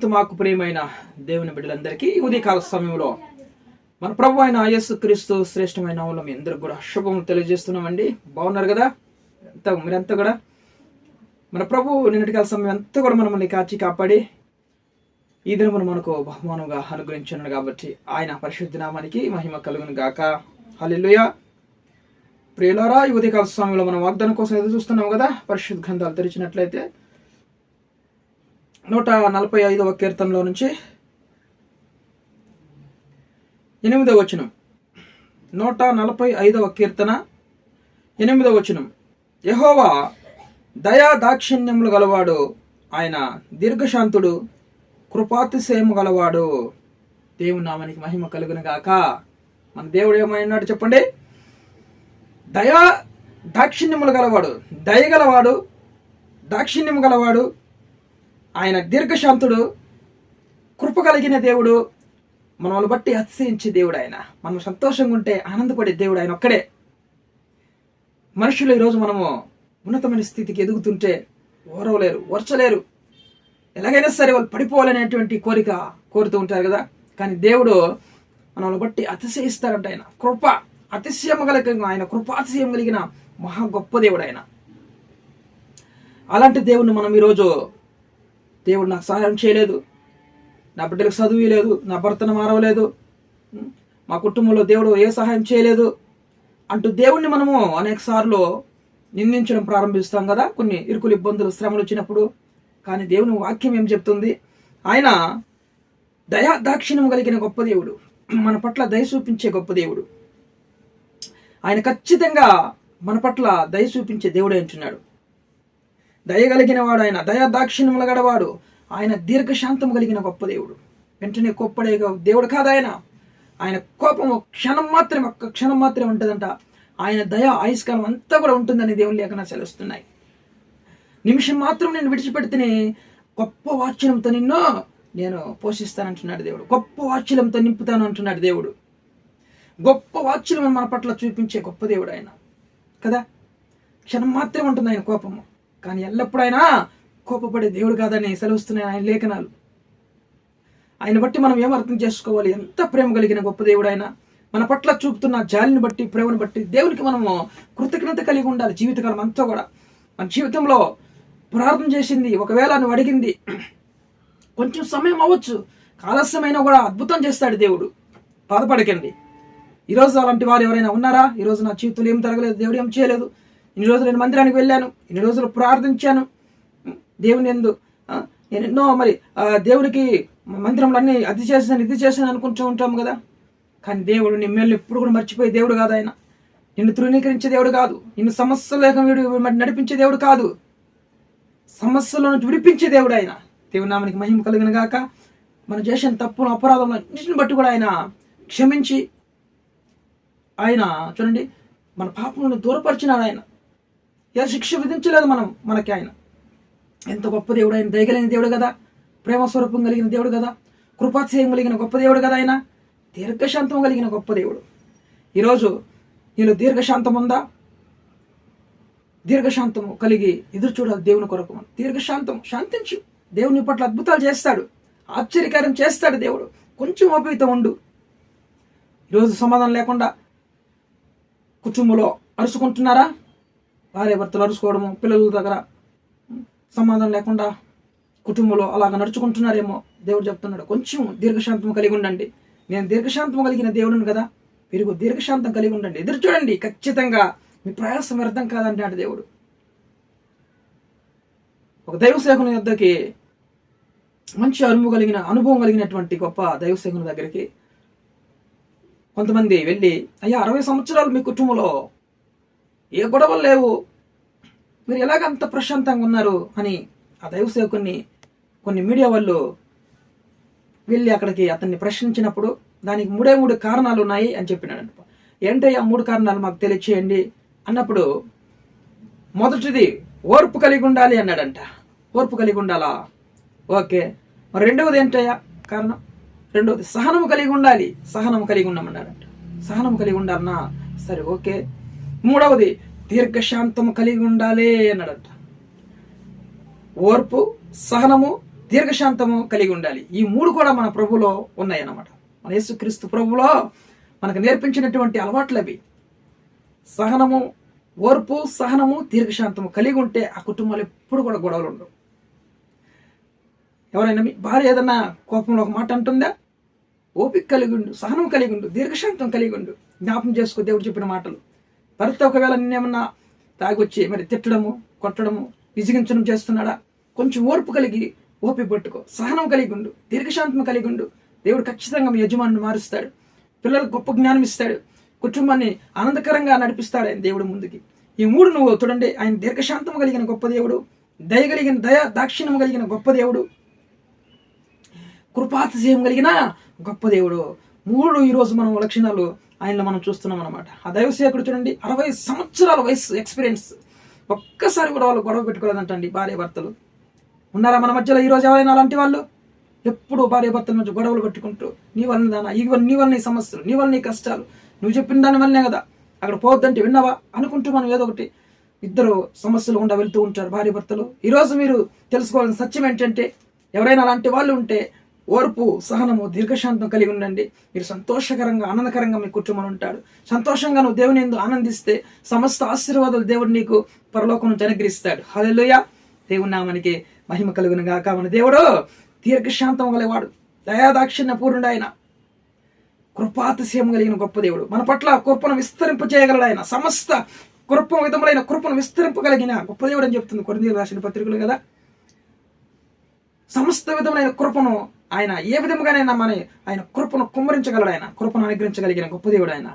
అత్యంత మాకు ప్రియమైన దేవుని బిడ్డలందరికీ ఉదయకాల సమయంలో మన ప్రభు అయిన ఆయస్సు క్రీస్తు శ్రేష్టమైన నామములో మీ అందరికి కూడా శుభములు తెలియజేస్తున్నామండి. బాగున్నారు కదా? ఎంత మీరంతా కూడా? మన ప్రభు నిన్నటి కాల సమయం అంతా కూడా మనల్ని కాచి కాపాడి ఈ దినమును మనకు బహుమానంగా అనుగ్రహించున్నాడు కాబట్టి ఆయన పరిశుద్ధ నామానికి మహిమ కలుగును గాక. హలిలుయ ప్రియులారా ఈ ఉదయకాల సమయంలో మనం వాగ్దానం కోసం ఎదురు చూస్తున్నాం కదా? పరిశుద్ధ గ్రంథాలు తెరిచినట్లయితే నూట నలభై ఐదవ కీర్తనలో నుంచి ఎనిమిదవ వచనం. నూట నలభై ఐదవ కీర్తన ఎనిమిదవ వచనం. యహోవా దయా దాక్షిణ్యములు గలవాడు ఆయన దీర్ఘశాంతుడు కృపాతిశయము గలవాడు. దేవుని నామానికి మహిమ కలుగును గాక. మన దేవుడు ఏమైనాడు చెప్పండి? దయా దాక్షిణ్యములు గలవాడు. దయ గలవాడు దాక్షిణ్యము గలవాడు. ఆయన దీర్ఘశాంతుడు కృప కలిగిన దేవుడు మనల్ని బట్టి అతిశయించే దేవుడు ఆయన. మనం సంతోషంగా ఉంటే ఆనందపడే దేవుడు ఆయన ఒక్కడే. మనుషులు ఈరోజు మనము ఉన్నతమైన స్థితికి ఎదుగుతుంటే ఓరవలేరు ఓర్చలేరు. ఎలాగైనా సరే వాళ్ళు పడిపోవాలనేటువంటి కోరిక కోరుతూ ఉంటారు కదా. కానీ దేవుడు మనల్ని బట్టి అతిశయిస్తారంట ఆయన. కృప అతిశయం కలిగిన ఆయన కృపాతిశయం కలిగిన మహా గొప్ప దేవుడు ఆయన. అలాంటి దేవుణ్ణి మనం ఈరోజు దేవుడు నాకు సహాయం చేయలేదు. నా బిడ్డలకు చదువు లేదు నా భర్తను మారవలేదు. మా కుటుంబంలో దేవుడు ఏ సహాయం చేయలేదు. అంటూ దేవుణ్ణి మనము అనేకసార్లు నిందించడం ప్రారంభిస్తాం కదా. కొన్ని ఇరుకులు ఇబ్బందులు శ్రమలు వచ్చినప్పుడు. కానీ దేవుని వాక్యం ఏం చెప్తుంది? ఆయన దయా దాక్షిణ్యం కలిగిన గొప్ప దేవుడు. మన పట్ల దయ చూపించే గొప్ప దేవుడు. ఆయన ఖచ్చితంగా మన పట్ల దయ చూపించే దేవుడే అంటున్నాడు. దయ కలిగిన వాడు ఆయన దయా దాక్షిణ్యముల గడవాడు ఆయన దీర్ఘశాంతం కలిగిన గొప్ప దేవుడు. వెంటనే కోప్పడే దేవుడు కాదు ఆయన. ఆయన కోపం క్షణం మాత్రమే ఒక్క క్షణం మాత్రమే ఉంటుందంట. ఆయన దయ ఆయుష్కాలం అంతా కూడా ఉంటుందని దేవుని లేఖన సెలవుస్తున్నాయి. నిమిషం మాత్రం నేను విడిచిపెడితేనే గొప్ప వాచ్యంతో నిన్ను నేను పోషిస్తానంటున్నాడు దేవుడు. గొప్ప వాచ్యంతో నింపుతాను అంటున్నాడు దేవుడు. గొప్ప వాచ్యం మన పట్ల చూపించే గొప్ప దేవుడు ఆయన. కదా? క్షణం మాత్రమే ఉంటుంది ఆయన కోపము. కానీ ఎల్లప్పుడైనా కోపపడే దేవుడు కాదని సెలవుస్తున్నాయి ఆయన లేఖనాలు. ఆయన బట్టి మనం ఏం అర్థం చేసుకోవాలి? ఎంత ప్రేమ కలిగిన గొప్ప దేవుడు ఆయన? మన పట్ల చూపుతున్న జాలిని బట్టి ప్రేమను బట్టి దేవునికి మనము కృతజ్ఞత కలిగి ఉండాలి జీవితకాలం అంతా కూడా. మన జీవితంలో ప్రార్థన చేసింది ఒకవేళ నువ్వు అడిగింది కొంచెం సమయం అవ్వచ్చు. ఆలస్యమైనా కూడా అద్భుతం చేస్తాడు దేవుడు. బాధపడకండి. ఈరోజు అలాంటి వారు ఎవరైనా ఉన్నారా? ఈరోజు నా జీవితంలో ఏం జరగలేదు దేవుడు ఏం చేయలేదు? ఇన్ని రోజులు నేను మందిరానికి వెళ్ళాను ఇన్ని రోజులు ప్రార్థించాను. దేవుని ఎందు నేను ఎన్నో మరి దేవుడికి మందిరంలో అన్ని అది చేసాను ఇది చేశాను అనుకుంటూ ఉంటాం కదా. కానీ దేవుడు నీ మేలు ఎప్పుడు కూడా మర్చిపోయే దేవుడు కాదు ఆయన. నిన్ను తృణీకరించే దేవుడు కాదు. నిన్ను సమస్యలు లేక వీడు నడిపించే దేవుడు కాదు. సమస్యల నుంచి విడిపించే దేవుడు ఆయన. దేవుని నామనికి మహిమ కలిగిన గాక మనం చేసిన తప్పులు అపరాధం అన్నింటిని బట్టి కూడా ఆయన క్షమించి ఆయన చూడండి మన పాపములను దూరపరిచినాడు ఆయన. ఏ శిక్ష విధించలేదు మనం మనకి ఆయన. ఎంత గొప్ప దేవుడు ఆయన దయగలిగిన దేవుడు కదా. ప్రేమ స్వరూపం కలిగిన దేవుడు కదా. కృపాతిశయం కలిగిన గొప్ప దేవుడు కదా ఆయన. దీర్ఘశాంతం కలిగిన గొప్ప దేవుడు. ఈరోజు నేను దీర్ఘశాంతం ఉందా? దీర్ఘశాంతము కలిగి ఎదురు చూడాలి దేవుని కొరకు మనం. దీర్ఘశాంతం శాంతించు. దేవుని పట్ల అద్భుతాలు చేస్తాడు. ఆశ్చర్యకారం చేస్తాడు దేవుడు. కొంచెం ఓపికతో ఉండు. ఈరోజు సమాధానం లేకుండా కుటుంబంలో అరుచుకుంటున్నారా భార్య భర్తలు అరుచుకోవడము పిల్లల దగ్గర సమాధానం లేకుండా కుటుంబంలో అలాగ నడుచుకుంటున్నారేమో దేవుడు చెప్తున్నాడు. కొంచెం దీర్ఘశాంతం కలిగి ఉండండి. నేను దీర్ఘశాంతం కలిగిన దేవుడును కదా. మీరు దీర్ఘశాంతం కలిగి ఉండండి. ఎదురు చూడండి ఖచ్చితంగా మీ ప్రయాసం వ్యర్థం కాదంటాడు దేవుడు. ఒక దైవ సేవకుని వద్దకి మంచి అనుభవం కలిగిన అనుభవం కలిగినటువంటి గొప్ప దైవ సేవకుని దగ్గరికి కొంతమంది వెళ్ళి అయ్యా అరవై సంవత్సరాలు మీ కుటుంబంలో ఏ గొడవలు లేవు. మీరు ఎలాగ అంత ప్రశాంతంగా ఉన్నారు అని ఆ దైవ సేవకుని కొన్ని మీడియా వాళ్ళు వెళ్ళి అక్కడికి అతన్ని ప్రశ్నించినప్పుడు దానికి మూడే మూడు కారణాలు ఉన్నాయి అని చెప్పినాడు ఏంటయ్యా మూడు కారణాలు మాకు తెలియచేయండి అన్నప్పుడు మొదటిది ఓర్పు కలిగి ఉండాలి అన్నాడంట. ఓర్పు కలిగి ఉండాలా? ఓకే. మరి రెండవది ఏంటయ్యా కారణం? రెండవది సహనం కలిగి ఉండాలి. సహనం కలిగి ఉండమన్నాడంట సహనం కలిగి ఉండాలన్నా సరే ఓకే. మూడవది దీర్ఘశాంతము కలిగి ఉండాలి అన్నాడంట. ఓర్పు సహనము దీర్ఘశాంతము కలిగి ఉండాలి. ఈ మూడు కూడా మన ప్రభులో ఉన్నాయన్నమాట. మన యేసుక్రీస్తు ప్రభులో మనకు నేర్పించినటువంటి అలవాట్లు అవి. సహనము ఓర్పు సహనము దీర్ఘశాంతము కలిగి ఉంటే ఆ కుటుంబాలు ఎప్పుడు కూడా గొడవలు ఉండవు. ఎవరైనా మీ భార్య ఏదన్నా కోపంలో ఒక మాట అంటుందా? ఓపిక కలిగి ఉండు సహనం కలిగి ఉండు దీర్ఘశాంతం కలిగి ఉండు జ్ఞాపం చేసుకో దేవుడు చెప్పిన మాటలు. భర్త ఒకవేళ నిన్నేమన్నా తాగొచ్చి మరి తిట్టడము కొట్టడము విసిగించడం చేస్తున్నాడా? కొంచెం ఓర్పు కలిగి ఓపి పట్టుకో. సహనం కలిగి ఉండు. దీర్ఘశాంతం కలిగి ఉండు. దేవుడు ఖచ్చితంగా మీ యజమానిని మారుస్తాడు. పిల్లలకు గొప్ప జ్ఞానం ఇస్తాడు. కుటుంబాన్ని ఆనందకరంగా నడిపిస్తాడు ఆయన దేవుడు ముందుకి. ఈ మూడు నువ్వు చూడండి. ఆయన దీర్ఘశాంతం కలిగిన గొప్ప దేవుడు. దయ కలిగిన దయ దాక్షిణ్యం కలిగిన గొప్ప దేవుడు. కృపాతిశయం కలిగిన గొప్ప దేవుడు. మూడు ఈరోజు మనం లక్షణాలు ఆయనలో మనం చూస్తున్నాం అనమాట ఆ దైవసేకుడు చూడండి అరవై సంవత్సరాల వయసు ఎక్స్పీరియన్స్ ఒక్కసారి కూడా వాళ్ళు గొడవ పెట్టుకోలేదంటండి భార్య భర్తలు. ఉన్నారా మన మధ్యలో? ఈరోజు ఎవరైనా అలాంటి వాళ్ళు? ఎప్పుడు భార్య భర్తల మధ్య గొడవలు పెట్టుకుంటూ నీ వలన దానా? ఈ నీ వల్ల నీ సమస్యలు నీ వల్ల నీ కష్టాలు? నువ్వు చెప్పిన దాని వల్లనే కదా? అక్కడ పోవద్దంటే విన్నావా? అనుకుంటూ మనం ఏదో ఒకటి ఇద్దరు సమస్యలు ఉండా వెళ్తూ ఉంటారు భార్య భర్తలు. ఈరోజు మీరు తెలుసుకోవాల్సిన సత్యం ఏంటంటే ఎవరైనా అలాంటి వాళ్ళు ఉంటే ఓర్పు సహనము దీర్ఘశాంతం కలిగి ఉండండి. మీరు సంతోషకరంగా ఆనందకరంగా మీ కుటుంబం ఉంటాడు సంతోషంగా నువ్వు దేవుని ఎందు ఆనందిస్తే సమస్త ఆశీర్వాదాలు దేవుడు నీకు పరలోకం నుంచి అనుగ్రహిస్తాడు. హలోయ దేవుని నామనికి మహిమ కలుగును గాక. మన దేవుడు దీర్ఘశాంతం గలవాడు. దయాదాక్షిణ్య పూర్ణుడు ఆయన. కృపాతిశయం కలిగిన గొప్ప దేవుడు. మన పట్ల కృపను విస్తరింప చేయగలడు ఆయన. సమస్త కృప విధములైన కృపను విస్తరింపగలిగిన గొప్ప దేవుడు అని చెప్తుంది కొన్ని రాసిన పత్రికలు కదా. సమస్త విధములైన కృపను ఆయన ఏ విధముగానైనా మన ఆయన కృపను కుమ్మరించగలడు ఆయన. కృపను అనుగ్రహించగలిగిన గొప్ప దేవుడు ఆయన.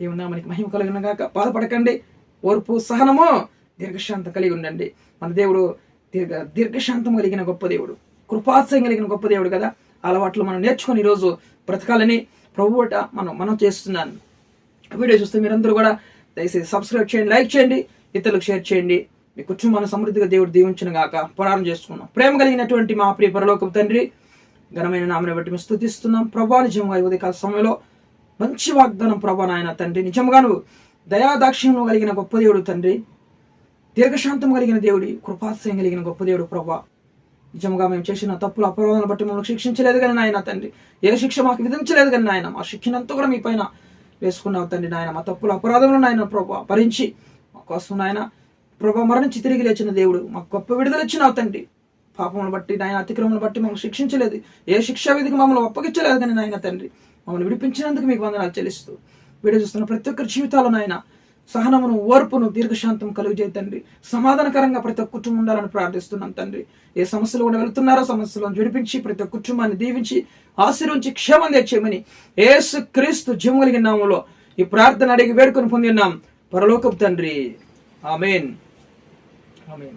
దేవుని మనకి మహిమ కలిగిన గాక. బాధపడకండి. ఓర్పు సహనము దీర్ఘశాంతం కలిగి ఉండండి. మన దేవుడు దీర్ఘ దీర్ఘశాంతం కలిగిన గొప్ప దేవుడు. కృపాశయం కలిగిన గొప్ప దేవుడు కదా. అలవాట్లు మనం నేర్చుకొని ఈరోజు బ్రతకాలని ప్రభువుట మనం మనం చేస్తున్నాను. వీడియో చూస్తే మీరందరూ కూడా దయచేసి సబ్స్క్రైబ్ చేయండి లైక్ చేయండి ఇతరులకు షేర్ చేయండి. మీ కుటుంబాన్ని సమృద్ధిగా దేవుడు దీవించిన గాక ప్రారంభం చేసుకున్నాం ప్రేమ కలిగినటువంటి మా ప్రియ పరలోకపు తండ్రి ఘనమైన నామని బట్టి మేము స్థుతిస్తున్నాం ప్రభా నిజంగా ఈ ఉదయకాల సమయంలో మంచి వాగ్దానం ప్రభా నాయన తండ్రి. నిజంగా నువ్వు దయాదాక్షిణ్యం కలిగిన గొప్ప దేవుడు తండ్రి. దీర్ఘశాంతం కలిగిన దేవుడి కృపాశయం కలిగిన గొప్ప దేవుడు ప్రభా. నిజంగా మేము చేసిన తప్పులు అపరాధాలను బట్టి మమ్మల్ని శిక్షించలేదు కానీ నాయన తండ్రి. ఏ శిక్ష మాకు విధించలేదు కానీ నాయన మా శిక్షణంతా కూడా మీ పైన వేసుకున్నావు తండ్రి నాయన. మా తప్పులు అపరాధములను నాయన ప్రభా భరించి మా కోసం నాయన ప్రభా మరణించి తిరిగి లేచిన దేవుడు మాకు గొప్ప విడుదల ఇచ్చినావు తండ్రి. పాపమును బట్టి నాయన అతిక్రమను బట్టి మమ్మల్ని శిక్షించలేదు. ఏ శిక్షా విధికి మమ్మల్ని అప్పగించలేదు కానీ నాయన తండ్రి మమ్మల్ని విడిపించినందుకు మీకు వందనాలు చెల్లిస్తూ వీడియో చూస్తున్న ప్రతి ఒక్కరి జీవితాలను నాయన సహనమును ఓర్పును దీర్ఘశాంతం కలుగజేయ తండ్రి. సమాధానకరంగా ప్రతి ఒక్క కుటుంబం ఉండాలని ప్రార్థిస్తున్నాం తండ్రి. ఏ సమస్యలు కూడా వెళుతున్నారో సమస్యలను విడిపించి ప్రతి ఒక్క కుటుంబాన్ని దీవించి ఆశీర్వించి క్షేమం తెచ్చేయమని ఏసు క్రీస్తు జిమ్ కలిగిన ఈ ప్రార్థన అడిగి వేడుకొని పొందిన్నాం పరలోకపు తండ్రి. ఆమెన్. ఆమెన్.